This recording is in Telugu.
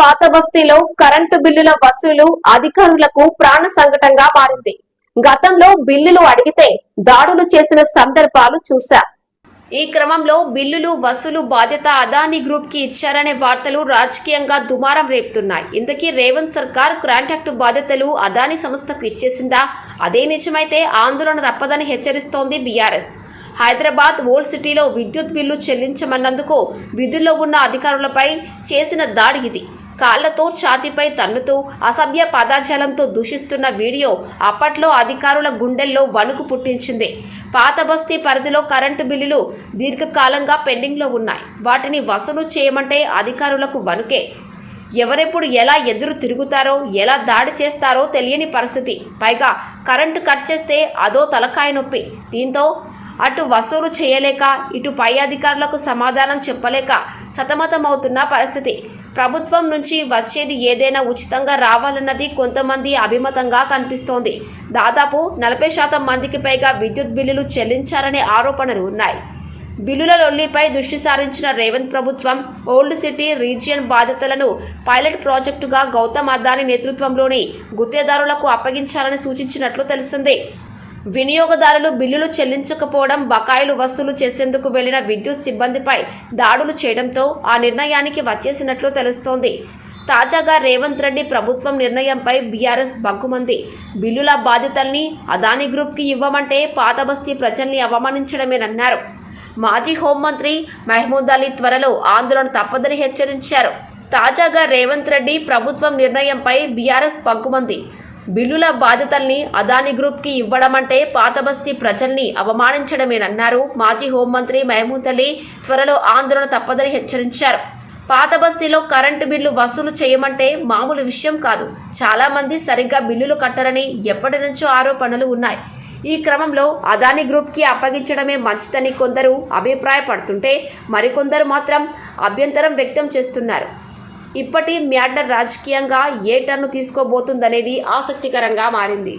పాత బస్తీలో కరెంటు బిల్లుల వసూలు అధికారులకు ప్రాణ సంకటంగా మారింది. గతంలో బిల్లులు అడిగితే దాడులు చేసిన సందర్భాలు చూశా. ఈ క్రమంలో బిల్లులు వసూలు బాధ్యత అదానీ గ్రూప్కి ఇచ్చారనే వార్తలు రాజకీయంగా దుమారం రేపుతున్నాయి. ఇందుకీ రేవంత్ సర్కార్ కాంట్రాక్టు బాధ్యతలు అదానీ సంస్థకు ఇచ్చేసిందా? అదే నిజమైతే ఆందోళన తప్పదని హెచ్చరిస్తోంది బీఆర్ఎస్. హైదరాబాద్ ఓల్డ్ సిటీలో విద్యుత్ బిల్లు చెల్లించమన్నందుకు విధుల్లో ఉన్న అధికారులపై చేసిన దాడి ఇది. కాళ్ళతో ఛాతీపై తన్నుతూ అసభ్య పదాజాలంతో దూషిస్తున్న వీడియో అప్పట్లో అధికారుల గుండెల్లో వణుకు పుట్టించింది. పాత బస్తీ పరిధిలో కరెంటు బిల్లులు దీర్ఘకాలంగా పెండింగ్లో ఉన్నాయి. వాటిని వసూలు చేయమంటే అధికారులకు వణుకే. ఎవరెప్పుడు ఎలా ఎదురు తిరుగుతారో ఎలా దాడి చేస్తారో తెలియని పరిస్థితి. పైగా కరెంటు కట్ చేస్తే అదో తలకాయ నొప్పి. దీంతో అటు వసూలు చేయలేక ఇటు పై అధికారులకు సమాధానం చెప్పలేక సతమతమవుతున్న పరిస్థితి. ప్రభుత్వం నుంచి వచ్చేది ఏదైనా ఉచితంగా రావాలన్నది కొంతమంది అభిమతంగా కనిపిస్తోంది. దాదాపు నలభై శాతం మందికి పైగా విద్యుత్ బిల్లులు చెల్లించారనే ఆరోపణలు ఉన్నాయి. బిల్లుల లొల్లిపై దృష్టి సారించిన రేవంత్ ప్రభుత్వం ఓల్డ్ సిటీ రీజియన్ బాధ్యతలను పైలట్ ప్రాజెక్టుగా గౌతమ్ అదాని నేతృత్వంలోని గుత్తేదారులకు అప్పగించాలని సూచించినట్లు తెలిసింది. వినియోగదారులు బిల్లులు చెల్లించకపోవడం బకాయిలు వసూలు చేసేందుకు వెళ్ళిన విద్యుత్ సిబ్బందిపై దాడులు చేయడంతో ఆ నిర్ణయానికి వచ్చేసినట్లు తెలుస్తోంది. తాజాగా రేవంత్ రెడ్డి ప్రభుత్వం నిర్ణయంపై బీఆర్ఎస్ బగ్గుమంది బిల్లుల బాధ్యతల్ని అదానీ గ్రూప్కి ఇవ్వమంటే పాతబస్తీ ప్రజల్ని అవమానించడమేనన్నారు. మాజీ హోంమంత్రి మహమూద్ అలీ త్వరలో ఆందోళన తప్పదని హెచ్చరించారు. తాజాగా రేవంత్ రెడ్డి ప్రభుత్వం నిర్ణయంపై బీఆర్ఎస్ పగ్గుమంది బిల్లుల బాధ్యతల్ని అదానీ గ్రూప్కి ఇవ్వడమంటే పాత బస్తీ ప్రజల్ని అవమానించడమేనన్నారు. మాజీ హోంమంత్రి మహమూద్ అలీ త్వరలో ఆందోళన తప్పదని హెచ్చరించారు. పాత బస్తీలో కరెంటు బిల్లు వసూలు చేయమంటే మామూలు విషయం కాదు. చాలా మంది సరిగ్గా బిల్లులు కట్టరని ఎప్పటి నుంచో ఆరోపణలు ఉన్నాయి. ఈ క్రమంలో అదానీ గ్రూప్కి అప్పగించడమే మంచిదని కొందరు అభిప్రాయపడుతుంటే మరికొందరు మాత్రం అభ్యంతరం వ్యక్తం చేస్తున్నారు. ఇప్పటి మ్యాటర్ రాజకీయంగా ఏ టర్ను తీసుకోబోతుందనేది ఆసక్తికరంగా మారింది.